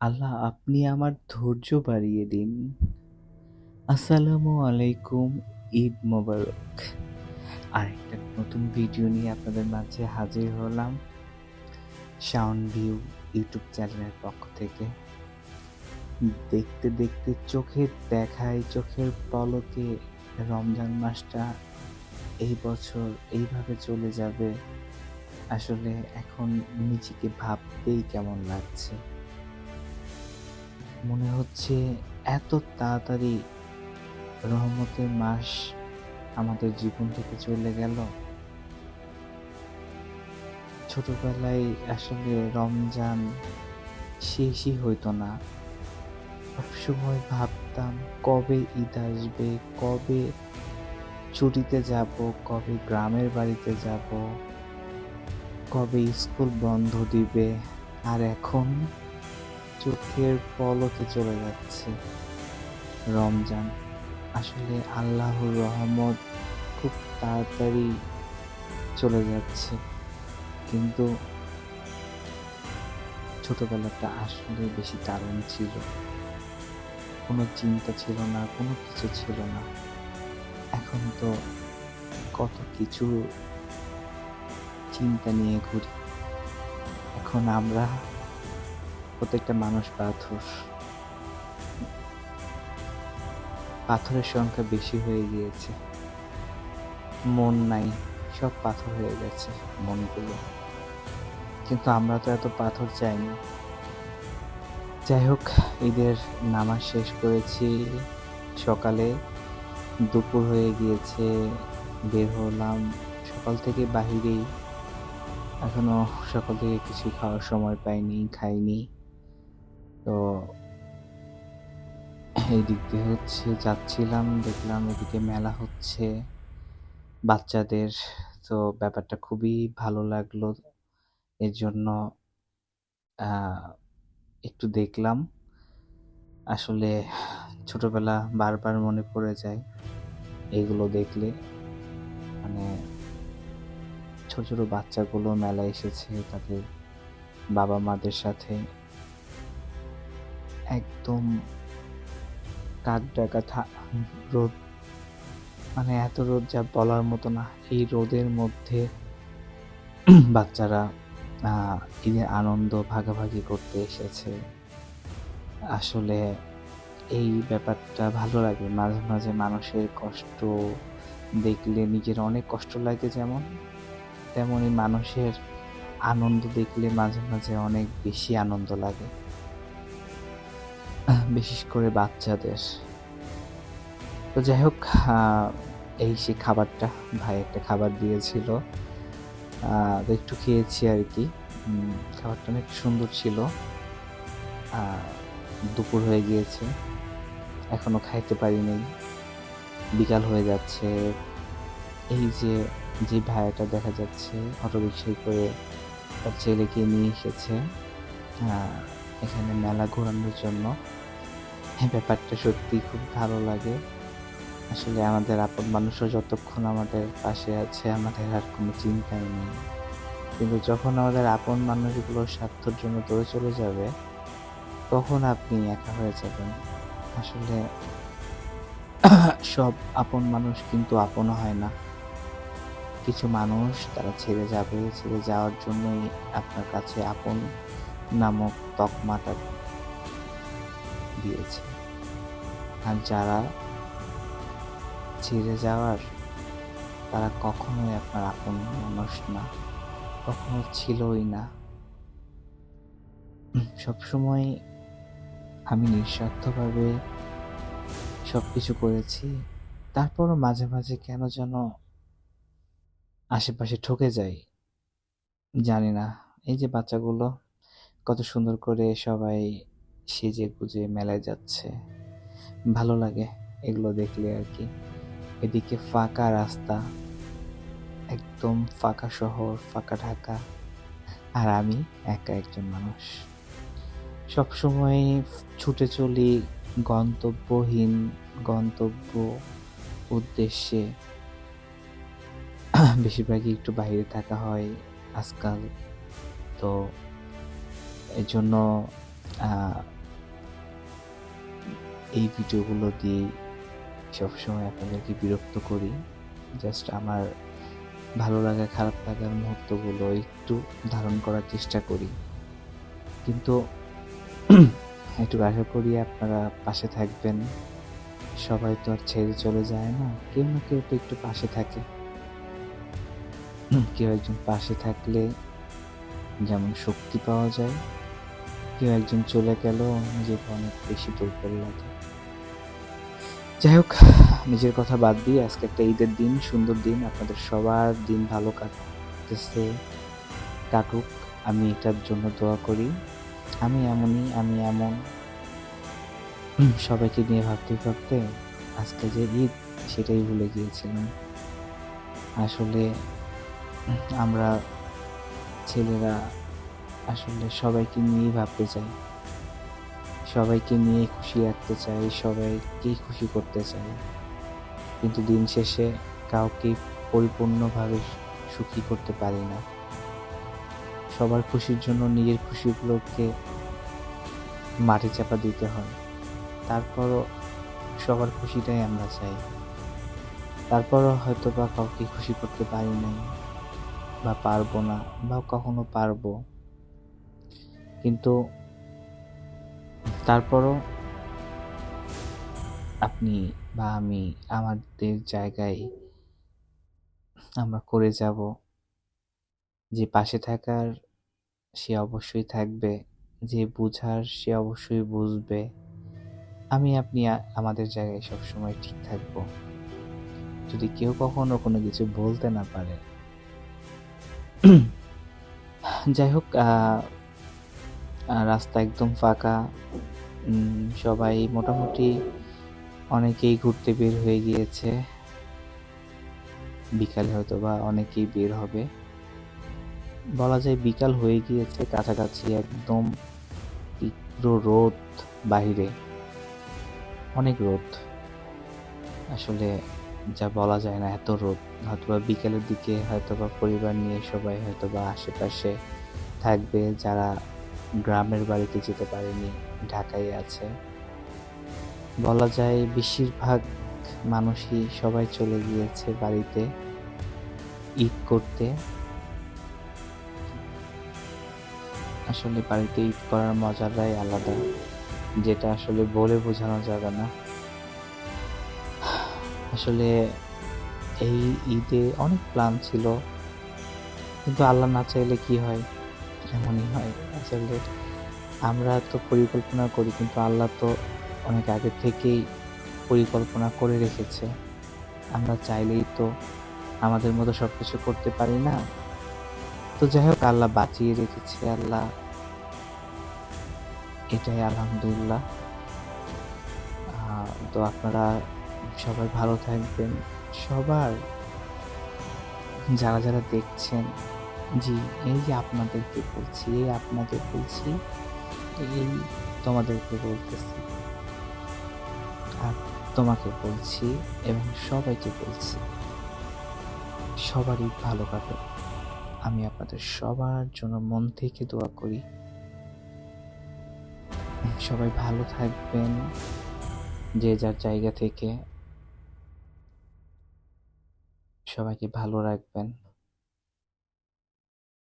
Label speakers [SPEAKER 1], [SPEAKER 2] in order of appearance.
[SPEAKER 1] আল্লাহ আপনি আমার ধৈর্য বাড়িয়ে দিন। আসসালামু আলাইকুম, ঈদ মোবারক। আরেকটা নতুন ভিডিও নিয়ে আপনাদের মাঝে হাজির হলাম। শাওন ভিউ ইউটিউব চ্যানেলের পক্ষ থেকে। দেখতে, দেখতে চোখের দেখায়, চোখের পলকে রমজান মাসটা এই বছর এইভাবে চলে যাবে। আসলে এখন নিজেকে ভাবতেই কেমন লাগছে। মনে হচ্ছে এত তাড়াতাড়ি রহমতের মাস আমাদের জীবন থেকে চলে গেল। ছোটবেলায় আসলে রমজান শেষই হইতো না। সবসময় ভাবতাম কবে ঈদ আসবে, কবে ছুটিতে যাব, কবে গ্রামের বাড়িতে যাব, কবে স্কুল বন্ধ দিবে। আর এখন চোখের পলকে চলে যাচ্ছে রমজান। আসলে আল্লাহর রহমত খুব তাড়াতাড়ি চলে যাচ্ছে। কিন্তু ছোটবেলাটা আসলে বেশি দারুণ ছিল। কোনো চিন্তা ছিল না, কোনো কিছু ছিল না। এখন তো কত কিছু চিন্তা নিয়ে ঘুরি। এখন আমরা প্রত্যেকটা মানুষ পাথর। পাথরের সংখ্যা বেশি হয়ে গিয়েছে। মন নাই, সব পাথর হয়ে গেছে মনগুলো। কিন্তু আমরা তো এত পাথর চাইনি। যাই হোক ঈদের নামাজ শেষ করেছি সকালে। দুপুর হয়ে গিয়েছে, বের হলাম। সকাল থেকে বাহিরেই। এখনও সকাল থেকে কিছু খাওয়ার সময় পাইনি, খাইনি। তো এই দিক দিয়ে হচ্ছে যাচ্ছিলাম, দেখলাম এদিকে মেলা হচ্ছে বাচ্চাদের। তো ব্যাপারটা খুবই ভালো লাগল। এর জন্য একটু দেখলাম। আসলে ছোটবেলা বারবার মনে পড়ে যায় এগুলো দেখলে। মানে ছোট, ছোট বাচ্চাগুলো মেলায় এসেছে তাদের বাবা-মাদের সাথে। একদম কাকডাকা থা রোদ। মানে এত রোদ যা বলার মতো না। এই রোদের মধ্যে বাচ্চারা ঈদের আনন্দ ভাগাভাগি করতে এসেছে। আসলে এই ব্যাপারটা ভালো লাগে। মাঝে, মাঝে মানুষের কষ্ট দেখলে নিজের অনেক কষ্ট লাগে যেমন, তেমনি মানুষের আনন্দ দেখলে মাঝে, মাঝে অনেক বেশি আনন্দ লাগে। বিশেষ করে বাচ্চাদের। তো যাই হোক এই সেই খাবারটা ভাই একটা খাবার দিয়েছিল। তো একটু খেয়েছি আর কি খাবারটা অনেক সুন্দর ছিল। দুপুর হয়ে গিয়েছে। এখনও খাইতে পারি নাই। বিকাল হয়ে যাচ্ছে। এই যে, যে ভাইয়াটা দেখা যাচ্ছে অটোরিকশায় করে তার ছেলেকে নিয়ে এসেছে এখানে মেলা ঘোরানোর জন্য। এই ব্যাপারটা সত্যিই খুব ভালো লাগে। আসলে আমাদের আপন মানুষও যতক্ষণ আমাদের পাশে আছে আমাদের আর কোনো চিন্তাই নেই। কিন্তু যখন আমাদের আপন মানুষগুলো স্বার্থের জন্য দূরে চলে যাবে, তখন আপনি একা হয়ে যাবেন। আসলে সব আপন মানুষ কিন্তু আপন হয় না। কিছু মানুষ তারা ছেড়ে যাবে, ছেড়ে যাওয়ার জন্যই আপনার কাছে আপন নামক তকমাটা দিয়েছে। আর যারা ছেড়ে যাওয়ার তারা কখনোই আপনার আপন মানুষ না। কখনো ছিলই না। সবসময় আমি নিঃস্বার্থভাবে সবকিছু করেছি। তারপরও মাঝে, মাঝে কেন যেন আশেপাশে ঠকে যাই। জানি না। এই যে বাচ্চাগুলো কত সুন্দর করে সবাই সেজে-গুজে মেলায় যাচ্ছে। ভালো লাগে এগুলো দেখলে আর কি এদিকে ফাঁকা রাস্তা। একদম ফাঁকা শহর, ফাঁকা ঢাকা। আর আমি একা একজন মানুষ। সবসময় ছুটে চলি গন্তব্যহীন গন্তব্য উদ্দেশ্যে। বেশিরভাগই একটু বাইরে থাকা হয় আজকাল। তো এজন্য এই ভিডিওগুলো দিয়ে সবসময় আপনাদেরকে বিরক্ত করি। জাস্ট আমার ভালো লাগা, খারাপ লাগার মুহূর্তগুলো একটু ধারণ করার চেষ্টা করি। কিন্তু একটু আশা করি আপনারা পাশে থাকবেন। সবাই তো আর ছেড়ে চলে যায় না। কেউ না কেউ তো একটু পাশে থাকে। কেউ একজন পাশে থাকলে যেমন শক্তি পাওয়া যায়, কেউ একজন চলে গেল নিজেকে অনেক বেশি দুর্বল লাগে। যাই হোক নিজের কথা বাদ দিয়ে আজকে একটা ঈদের দিন, সুন্দর দিন, আপনাদের সবার দিন ভালো কাটতেছে, কাটুক। আমি এটার জন্য দোয়া করি। আমি এমনই, আমি এমন। সবাইকে নিয়ে ভাবতে ভাবতে আজকে যে ঈদ, সেটাই ভুলে গিয়েছিলাম। আসলে, আমরা ছেলেরা আসলে সবাইকে নিয়েই ভাবতে চাই। সবাইকে নিয়ে খুশি রাখতে চাই, সবাইকেই খুশি করতে চাই। কিন্তু দিন শেষে কাউকে পরিপূর্ণভাবে সুখী করতে পারি না। সবার খুশির জন্য নিজের খুশিগুলোকে মাটি চাপা দিতে হয়। তারপরও সবার খুশিটাই আমরা চাই। তারপরও হয়তো বা কাউকে খুশি করতে পারি নাই, বা পারব না, বা কখনো পারব। কিন্তু তারপরও আপনি বা আমি আমাদের জায়গায় আমরা করে যাব। যে পাশে থাকার সে অবশ্যই থাকবে, যে বুঝার সে অবশ্যই বুঝবে। আমি, আপনি আমাদের জায়গায় সবসময় ঠিক থাকব। যদি কেউ কখনো কোনো কিছু বলতে না পারে। যাই হোক রাস্তা একদম ফাঁকা। সবাই মোটামুটি অনেকেই ঘুরতে বের হয়ে গিয়েছে। বিকালে হয়তো বা অনেকেই বের হবে। বলা যায় বিকাল হয়ে গিয়েছে, কাছাকাছি একদম তীব্র রোদ বাইরে অনেক রোদ। আসলে যা বলা যায় না এত রোদ। হয়তোবা বিকেলের দিকে হয়তোবা পরিবার নিয়ে সবাই হয়তোবা আশেপাশে থাকবে, যারা গ্রামের বাড়িতে যেতে পারেনি। ঢাকায় আছে। বলা যায় বেশিরভাগ মানুষই সবাই চলে গিয়েছে বাড়িতে ঈদ করতে। আসলে বাড়িতে ঈদ করার মজাটাই আলাদা, যেটা আসলে বলে বোঝানো যাবে না। আসলে এই ঈদে অনেক প্ল্যান ছিল, কিন্তু আল্লাহ না চাইলে কি হয়? এমনই হয়? আসলে আমরা তো পরিকল্পনা করি, কিন্তু আল্লাহ তো অনেক আগে থেকেই পরিকল্পনা করে রেখেছে। আমরা চাইলেই তো আমাদের মতো সব কিছু করতে পারি না। তো যাই হোক, আল্লাহ বাঁচিয়ে রেখেছে, আল্লাহ এটাই আলহামদুলিল্লাহ। তো আপনারা সবাই ভালো থাকবেন। সবার যারা যারা দেখছেন, জি, এই যে আপনাদেরকে বলছি, এই আপনাদের বলছি এই তোমাদেরকে বলতেছি। আর তোমাকে বলছি এবং সবাইকে বলছি, সবারই ভালো কাটে। আমি আপনাদের সবার জন্য মন থেকে দোয়া করি। সবাই ভালো থাকবেন, যে যার জায়গা থেকে। সবাইকে ভালো রাখবেন।